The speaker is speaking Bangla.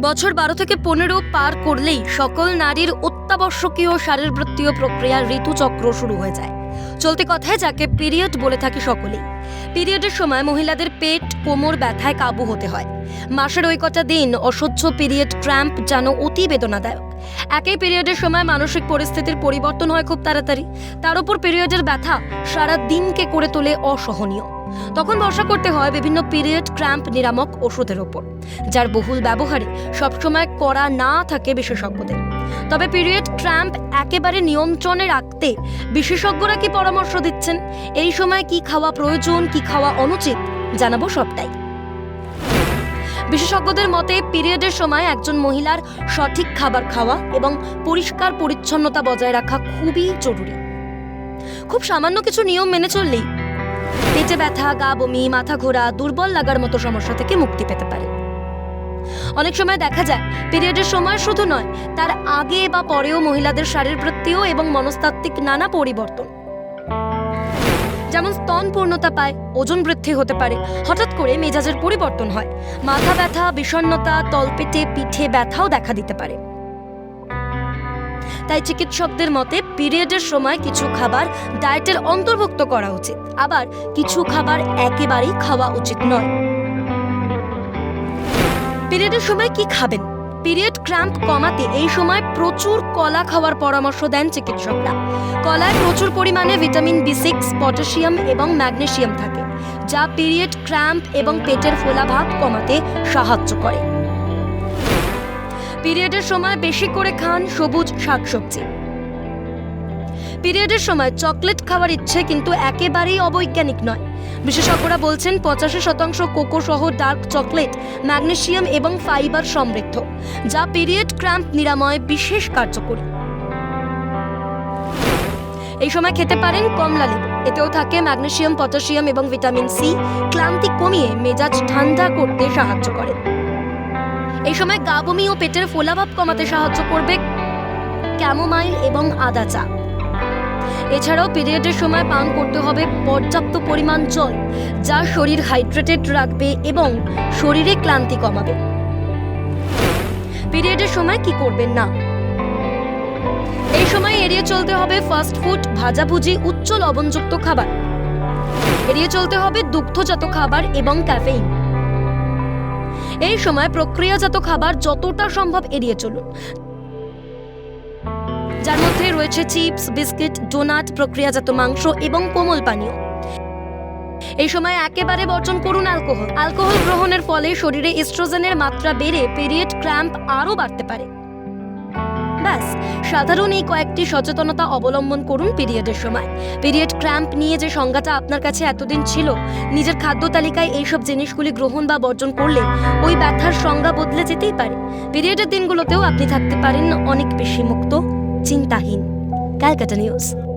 বছর বারো থেকে পনেরো পার করলেই সকল নারীর অত্যাবশ্যকীয় শারীরবৃত্তীয় প্রক্রিয়ার ঋতুচক্র শুরু হয়ে যায়। চলতি কথায় যাকে পিরিয়ড বলে থাকি সকলেই। পিরিয়ডের সময় মহিলাদের পেট, কোমর ব্যথায় কাবু হতে হয়। মাসের ওই কটা দিন অসহ্য পিরিয়ড ক্র্যাম্প যেন অতি বেদনাদায়ক। একই পিরিয়ডের সময় মানসিক পরিস্থিতির পরিবর্তন হয় খুব তাড়াতাড়ি। তার উপর পিরিয়ডের ব্যথা সারা দিনকে করে তোলে অসহনীয়। তখন ভরসা করতে হয় বিভিন্ন পিরিয়ড, ক্র্যাম্প, নিরামক ওষুধের ওপর, যার বহুল ব্যবহারে সবসময় করা না থাকে বিশেষজ্ঞদের। তবে পিরিয়ড, ক্র্যাম্প একেবারে নিয়ন্ত্রণে রাখতে বিশেষজ্ঞরা কি পরামর্শ দিচ্ছেন? এই সময় কি খাওয়া প্রয়োজন, কি খাওয়া অনুচিত, জানাব সবটাই। বিশেষজ্ঞদের মতে, পিরিয়ডের সময় একজন মহিলার সঠিক খাবার খাওয়া এবং পরিষ্কার পরিচ্ছন্নতা বজায় রাখা খুবই জরুরি। খুব সামান্য কিছু নিয়ম মেনে চললেই পেটে ব্যথা, গা বমি, মাথা ঘোরা, দুর্বল লাগার মতো সমস্যা থেকে মুক্তি পেতে পারে। অনেক সময় দেখা যায়, পিরিয়ডের সময় শুধু নয়, তার আগে বা পরেও মহিলাদের শারীরবৃত্তীয় এবং মনস্তাত্ত্বিক নানা পরিবর্তন। যেমন স্তন পূর্ণতা পায়, ওজন বৃদ্ধি হতে পারে, হঠাৎ করে মেজাজের পরিবর্তন হয়। মাথা ব্যথা, বিষণ্ণতা, তলপেটে পিঠে ব্যথাও দেখা দিতে পারে। তাই চিকিৎসকদের মতে পিরিয়ডের সময় কিছু খাবার ডায়েটের অন্তর্ভুক্ত করা উচিত। আবার কিছু খাবার একেবারেই খাওয়া উচিত নয়। পিরিয়ডের সময় কি খাবেন? পিরিয়ড ক্র্যাম্প কমাতে এই সময় প্রচুর কলা খাওয়ার পরামর্শ দেন চিকিৎসকরা। কলায় প্রচুর পরিমাণে ভিটামিন বি সিক্স, পটাশিয়াম এবং ম্যাগনেশিয়াম থাকে, যা পিরিয়ড ক্র্যাম্প এবং পেটের ফোলাভাব কমাতে সাহায্য করে। পিরিয়ডের সময় বেশি করে খান সবুজ শাকসবজি। পিরিয়ডের সময় চকলেট খাওয়ার ইচ্ছে কিন্তু একেবারেই অবৈজ্ঞানিক নয়। বিশেষজ্ঞরা বলছেন পঁচাশি শতাংশ কোকো সহ ডার্ক চকলেট ম্যাগনেশিয়াম এবং ফাইবার সমৃদ্ধ, যা পিরিয়ড ক্র্যাম্প নিরাময় বিশেষ কার্যকরী। এই সময় খেতে পারেন কমলা লেবু। এতেও থাকে ম্যাগনেশিয়াম, পটাশিয়াম এবং ভিটামিন সি। ক্লান্তি কমিয়ে মেজাজ ঠান্ডা করতে সাহায্য করে। এই সময় গা বমি ও পেটের ফোলাভাব কমাতে সাহায্য করবে ক্যামোমাইল এবং আদা চা এছাড়াও পিরিয়ডের সময় পান করতে হবে পর্যাপ্ত পরিমাণ জল, যা শরীর হাইড্রেটেড রাখবে এবং শরীরে ক্লান্তি কমাবে। পিরিয়ডের সময় কি করবেন না? এই সময় এড়িয়ে চলতে হবে ফাস্ট ফুড ভাজাভুজি উচ্চ লবণযুক্ত খাবার। এড়িয়ে চলতে হবে দুগ্ধজাত খাবার এবং ক্যাফেইন। এই সময় প্রক্রিয়াজাত খাবার যতটা সম্ভব এড়িয়ে চলুন। যার মধ্যে রয়েছে চিপস, বিস্কিট, ডোনাট, প্রক্রিয়াজাত মাংস এবং কোমল পানীয়। এই সময় একেবারে বর্জন করুন অ্যালকোহল। অ্যালকোহল গ্রহণের ফলে শরীরে ইস্ট্রোজেনের মাত্রা বেড়ে, পিরিয়ড ক্র্যাম্প আরও বাড়তে পারে। ব্যাস সাধারণ এই কয়েকটি সচেতনতা অবলম্বন করুন পিরিয়ডের সময়। পিরিয়ড ক্র্যাম্প নিয়ে যে সংজ্ঞাটা আপনার কাছে এতদিন ছিল, নিজের খাদ্য তালিকায় এইসব জিনিসগুলি গ্রহণ বা বর্জন করলে ওই ব্যথার সংজ্ঞা বদলে যেতেই পারে। পিরিয়ডের দিনগুলোতেও আপনি থাকতে পারেন অনেক বেশি মুক্ত, চিন্তাহীন। ক্যালকাটা নিউজ।